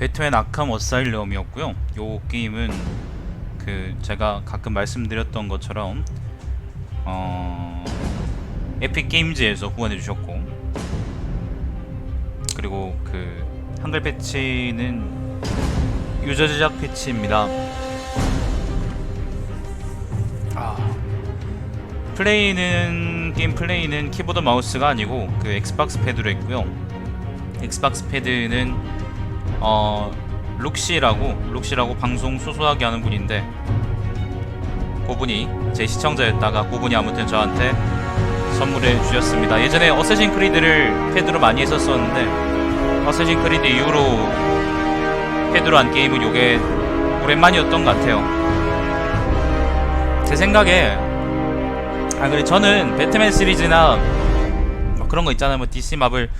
배트맨 아캄 어사일럼이었고요. 요 게임은 그 제가 가끔 말씀드렸던 것처럼 어 에픽 게임즈에서 후원해 주셨고 그리고 그 한글 패치는 유저 제작 패치입니다. 아 플레이는 게임 플레이는 키보드 마우스가 아니고 그 엑스박스 패드로 했고요. 엑스박스 패드는 어 룩시라고 룩시라고 방송 소소하게 하는 분인데 그분이 제 시청자였다가 그분이 아무튼 저한테 선물해 주셨습니다. 예전에 어쌔신 크리드를 패드로 많이 했었었는데 어쌔신 크리드 이후로 패드로 한 게임은 요게 오랜만이었던 것 같아요. 제 생각에 아 그래 저는 배트맨 시리즈나 뭐 그런 거 있잖아요. 뭐 DC 마블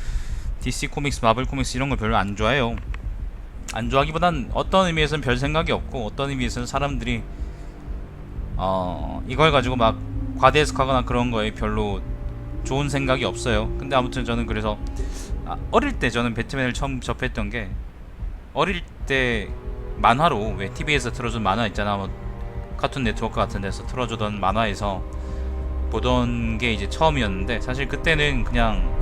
DC 코믹스, 마블 코믹스 이런 걸 별로 안 좋아해요. 안 좋아하기보단 어떤 의미에서는 별 생각이 없고 어떤 의미에서는 사람들이 어 이걸 가지고 막 과대 해석하거나 그런 거에 별로 좋은 생각이 없어요. 근데 아무튼 저는 그래서 아, 어릴 때 저는 배트맨을 처음 접했던 게 어릴 때 만화로 왜 TV에서 틀어준 만화 있잖아 뭐 카툰 네트워크 같은 데서 틀어주던 만화에서 보던 게 이제 처음이었는데 사실 그때는 그냥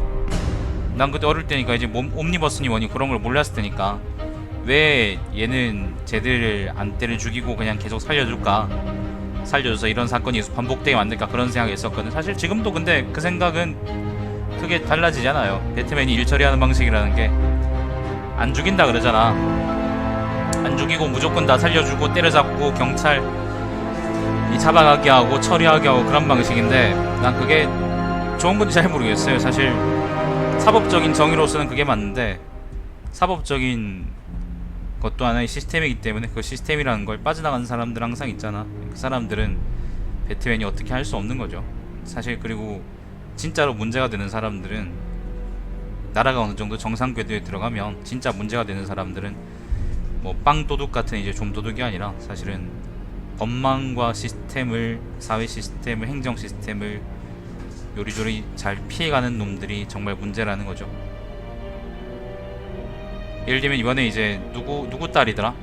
난 그때 어릴 때니까 이제 몸, 옴니버스니 뭐니 그런 걸 몰랐을 테니까 왜 얘는 쟤들을 안 때려 죽이고 그냥 계속 살려줄까? 살려줘서 이런 사건이 반복되게 만들까? 그런 생각이 있었거든. 사실 지금도 근데 그 생각은 크게 달라지잖아요. 배트맨이 일 처리하는 방식이라는 게. 안 죽인다 그러잖아. 안 죽이고 무조건 다 살려주고 때려잡고 경찰 이 잡아가게 하고 처리하게 하고 그런 방식인데 난 그게 좋은 건지 잘 모르겠어요. 사실 사법적인 정의로서는 그게 맞는데 사법적인 것도 하나의 시스템이기 때문에 그 시스템이라는 걸 빠져나가는 사람들 항상 있잖아 그 사람들은 배트맨이 어떻게 할 수 없는 거죠 사실 그리고 진짜로 문제가 되는 사람들은 나라가 어느 정도 정상 궤도에 들어가면 진짜 문제가 되는 사람들은 뭐 빵 도둑 같은 이제 좀 도둑이 아니라 사실은 법망과 시스템을 사회 시스템을 행정 시스템을 요리조리 잘 피해가는 놈들이 정말 문제라는 거죠. 예를 들면 이번에 이제 누구 누구 딸이더라?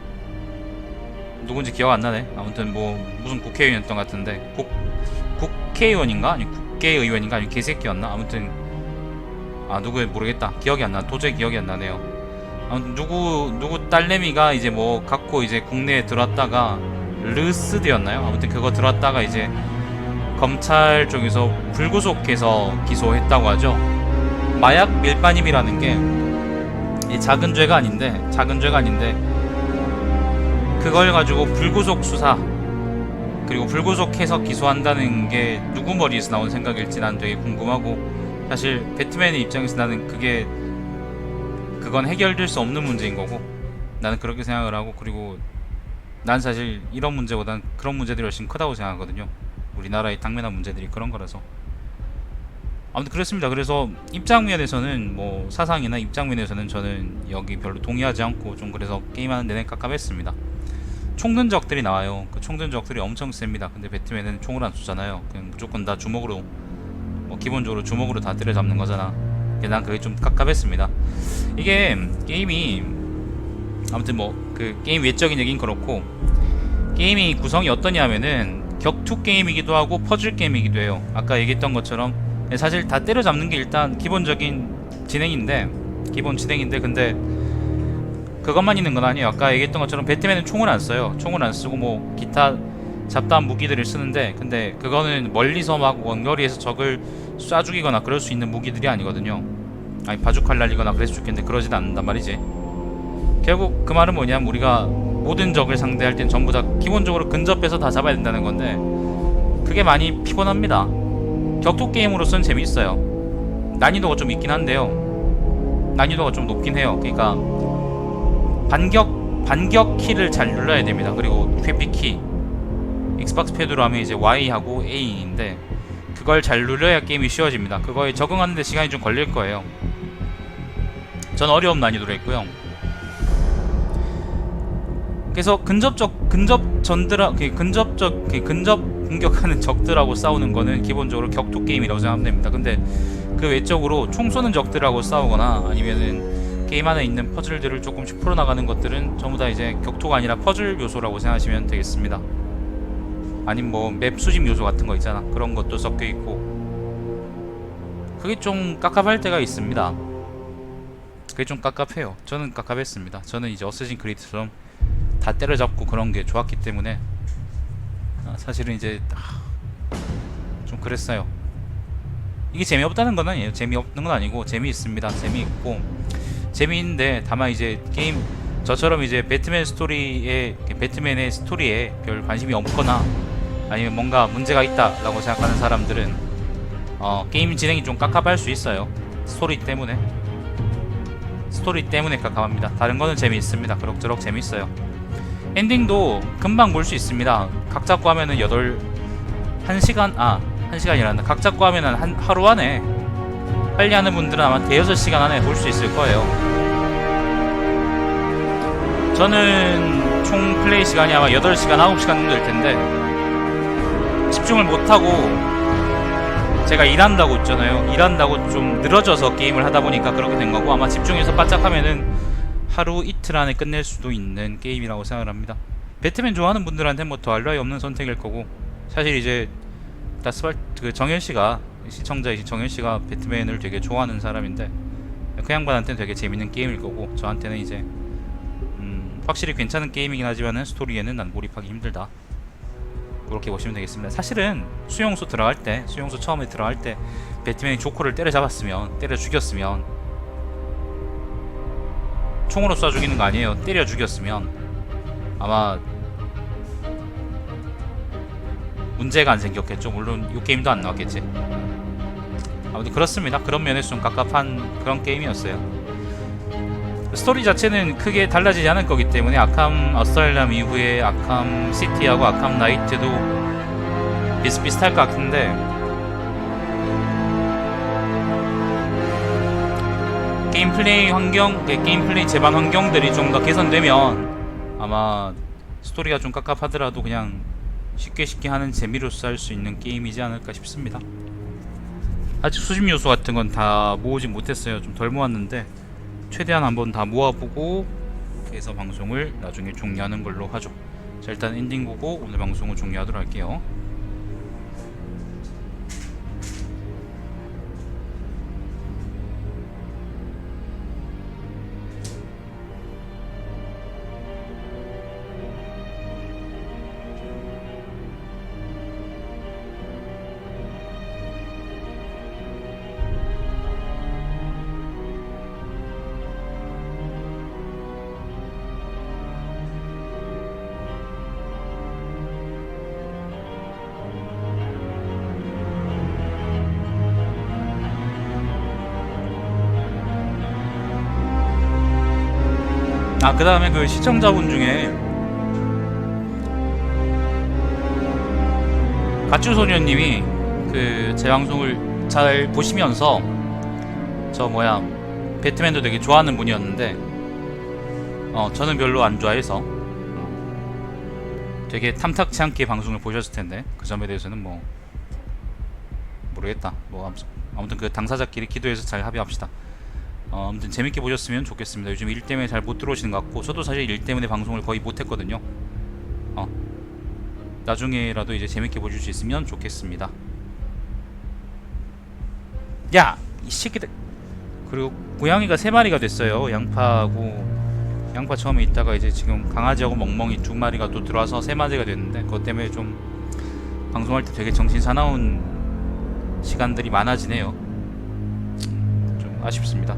누군지 기억 안 나네. 아무튼 뭐 무슨 국회의원이었던 것 같은데 국 국회의원인가 아니 국회의원인가 아니 개새끼였나? 아무튼 아 누구 모르겠다. 기억이 안 나. 도저히 기억이 안 나네요. 아무튼 누구 누구 딸내미가 이제 뭐 갖고 이제 국내에 들어왔다가 르스드였나요? 아무튼 그거 들어왔다가 이제 검찰 쪽에서 불구속해서 기소했다고 하죠. 마약 밀반입이라는 게 이 작은 죄가 아닌데 작은 죄가 아닌데 그걸 가지고 불구속 수사 그리고 불구속해서 기소한다는 게 누구 머리에서 나온 생각일지 난 되게 궁금하고 사실 배트맨의 입장에서 나는 그게 그건 해결될 수 없는 문제인 거고 나는 그렇게 생각을 하고 그리고 난 사실 이런 문제보단 그런 문제들이 훨씬 크다고 생각하거든요. 우리나라의 당면한 문제들이 그런 거라서 아무튼 그렇습니다. 그래서 입장 면에서는 뭐 사상이나 입장 면에서는 저는 여기 별로 동의하지 않고 좀 그래서 게임하는 내내 깝깝했습니다. 총든 적들이 나와요. 그 총든 적들이 엄청 셉니다. 근데 배트맨은 총을 안 쏘잖아요. 그냥 무조건 다 주먹으로 뭐 기본적으로 주먹으로 다 때려잡는 거잖아. 난 그게 좀 깝깝했습니다. 이게 게임이 아무튼 뭐 그 게임 외적인 얘기는 그렇고 게임이 구성이 어떠냐면은 격투 게임이기도 하고 퍼즐 게임이기도 해요. 아까 얘기했던 것처럼 사실 다 때려잡는 게 일단 기본적인 진행인데 기본 진행인데 근데 그것만 있는 건 아니에요. 아까 얘기했던 것처럼 배트맨은 총을 안 써요. 총을 안 쓰고 뭐 기타 잡다한 무기들을 쓰는데 근데 그거는 멀리서 막 원거리에서 적을 쏴 죽이거나 그럴 수 있는 무기들이 아니거든요. 아니 바주칼 날리거나 그래서 죽겠는데 그러진 않는단 말이지. 결국 그 말은 뭐냐면 우리가 모든 적을 상대할 땐 전부 다 기본적으로 근접해서 다 잡아야 된다는 건데 그게 많이 피곤합니다. 격투 게임으로서는 재미있어요. 난이도가 좀 있긴 한데요. 난이도가 좀 높긴 해요. 그러니까 반격 반격 키를 잘 눌러야 됩니다. 그리고 회피 키 엑스박스 패드로 하면 이제 Y하고 A인데 그걸 잘 눌러야 게임이 쉬워집니다. 그거에 적응하는데 시간이 좀 걸릴 거예요. 전 어려운 난이도로 했고요. 그래서 근접적 근접 전들아 그 근접적 그 근접 공격하는 적들하고 싸우는 거는 기본적으로 격투 게임이라고 생각하면 됩니다. 근데 그 외적으로 총 쏘는 적들하고 싸우거나 아니면은 게임 안에 있는 퍼즐들을 조금씩 풀어나가는 것들은 전부 다 이제 격투가 아니라 퍼즐 요소라고 생각하시면 되겠습니다. 아니면 뭐 맵 수집 요소 같은 거 있잖아. 그런 것도 섞여 있고 그게 좀 깝깝할 때가 있습니다. 그게 좀 깝깝해요. 저는 깝깝했습니다. 저는 이제 어쌔신 크리드처럼 다 때려잡고 그런 게 좋았기 때문에 아, 사실은 이제 아, 좀 그랬어요. 이게 재미없다는 건 아니에요. 재미없는 건 아니고 재미있습니다. 재미있고 재미있는데 다만 이제 게임 저처럼 이제 배트맨 스토리에 배트맨의 스토리에 별 관심이 없거나 아니면 뭔가 문제가 있다라고 생각하는 사람들은 어, 게임 진행이 좀 깝깝할 수 있어요. 스토리 때문에 스토리 때문에 깝깝합니다. 다른 거는 재미있습니다. 그럭저럭 재밌어요. 엔딩도 금방 볼 수 있습니다. 각 잡고 하면은 8 1시간 아 1시간이란다. 각 잡고 하면은 한 하루 안에 빨리 하는 분들은 아마 대여섯 시간 안에 볼 수 있을 거예요. 저는 총 플레이 시간이 아마 8시간, 9시간 정도 될 텐데 집중을 못하고 제가 일한다고 했잖아요. 일한다고 좀 늘어져서 게임을 하다 보니까 그렇게 된 거고 아마 집중해서 바짝 하면은 하루 이틀 안에 끝낼 수도 있는 게임이라고 생각을 합니다. 배트맨 좋아하는 분들한테 뭐 더할 나위 없는 선택일 거고 사실 이제 다스발 그 정현 씨가 시청자이신 정현 씨가 배트맨을 되게 좋아하는 사람인데 그 양반한테는 되게 재밌는 게임일 거고 저한테는 이제 음, 확실히 괜찮은 게임이긴 하지만은 스토리에는 난 몰입하기 힘들다. 그렇게 보시면 되겠습니다. 사실은 수용소 들어갈 때, 수용소 처음에 들어갈 때 배트맨이 조커를 때려잡았으면, 때려 죽였으면 총으로 쏴 죽이는 거 아니에요. 때려 죽였으면 아마 문제가 안 생겼겠죠. 물론 이 게임도 안 나왔겠지. 아무튼 그렇습니다. 그런 면에서 좀 갑갑한 그런 게임이었어요. 스토리 자체는 크게 달라지지 않을 거기 때문에 아캄 어스탈람 이후에 아캄 시티하고 아캄 나이트도 비슷비슷할 것 같은데 게임 플레이 환경, 그 게임 플레이 제반 환경들이 좀 더 개선되면 아마 스토리가 좀 깝깝하더라도 그냥 쉽게 쉽게 하는 재미로서 할 수 있는 게임이지 않을까 싶습니다. 아직 수집 요소 같은 건 다 모으지 못했어요. 좀 덜 모았는데 최대한 한번 다 모아보고 해서 방송을 나중에 종료하는 걸로 하죠. 자 일단 엔딩 보고 오늘 방송을 종료하도록 할게요. 아, 그 다음에 그 시청자분 중에 가쭈소녀님이 그 제 방송을 잘 보시면서 저 뭐야 배트맨도 되게 좋아하는 분이었는데 어 저는 별로 안 좋아해서 되게 탐탁치 않게 방송을 보셨을 텐데 그 점에 대해서는 뭐 모르겠다. 뭐 아무튼 그 당사자끼리 기도해서 잘 합의합시다 어, 아무튼 재밌게 보셨으면 좋겠습니다. 요즘 일 때문에 잘 못 들어오시는 것 같고 저도 사실 일 때문에 방송을 거의 못 했거든요. 어. 나중에라도 이제 재밌게 보실 수 있으면 좋겠습니다. 야, 이 새끼들. 그리고 고양이가 세 마리가 됐어요. 양파하고 양파 처음에 있다가 이제 지금 강아지하고 멍멍이 두 마리가 또 들어와서 세 마리가 됐는데 그것 때문에 좀 방송할 때 되게 정신 사나운 시간들이 많아지네요. 좀 아쉽습니다.